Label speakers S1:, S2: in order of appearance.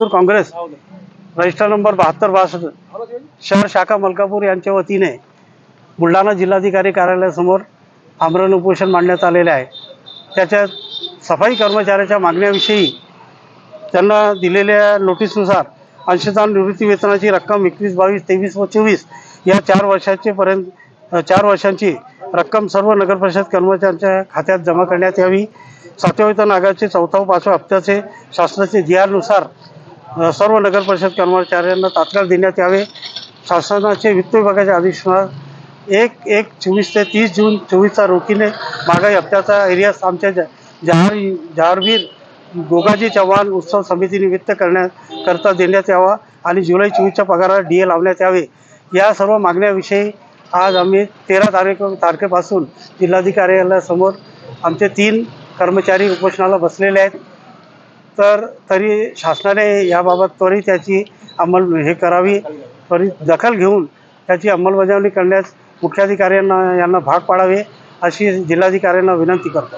S1: तर Congress. Register number बहात्तर बासष्ट. शहर शाखा मलकापूर यांच्या वतीने बुलढाणा जिल्हाधिकारी कार्यालयासमोर आमरण उपोषण मांडण्यात आलेले आहे. त्याच्यात सफाई कर्मचाऱ्याच्या मागण्याविषयी त्यांना दिलेल्या नोटीसनुसार अंशदान निवृत्ती वेतनाची रक्कम एकवीस बावीस तेवीस व चोवीस या चार वर्षाचे पर्यंत चार वर्षांची रक्कम सर्व नगरपरिषद कर्मचाऱ्यांच्या खात्यात जमा करण्यात यावी. सातव्या वेतन आगाचे चौथा व पाचव्या हप्त्याचे शासनाचे जी आरनुसार सर्व सर्व नगरपरिषद कर्मचाऱ्यांना तात्काळ देण्यात यावे. शासनाचे वित्त विभागाच्या अधिवेशनात एक एक चोवीस ते तीस जून चोवीसचा रोखीने मागाई हप्त्याचा एरियास आमच्या ज जहार जहारवीर गोगाजी चव्हाण उत्सव समितीनिमित्त वित्त करता देण्यात यावा आणि जुलै चोवीसच्या पगाराला डी ए लावण्यात यावे. या सर्व मागण्याविषयी आज आम्ही तेरा तारीख तारखेपासून जिल्हाधिकारी कार्यालयासमोर आमचे तीन कर्मचारी उपोषणाला बसलेले आहेत. तर तरी शासनाने याबाबत त्वरित त्याची अंमल हे करावी त्वरित दखल घेऊन त्याची अंमलबजावणी करण्यास मुख्याधिकाऱ्यांना यांना भाग पाडावे अशी जिल्हाधिकाऱ्यांना विनंती करतो.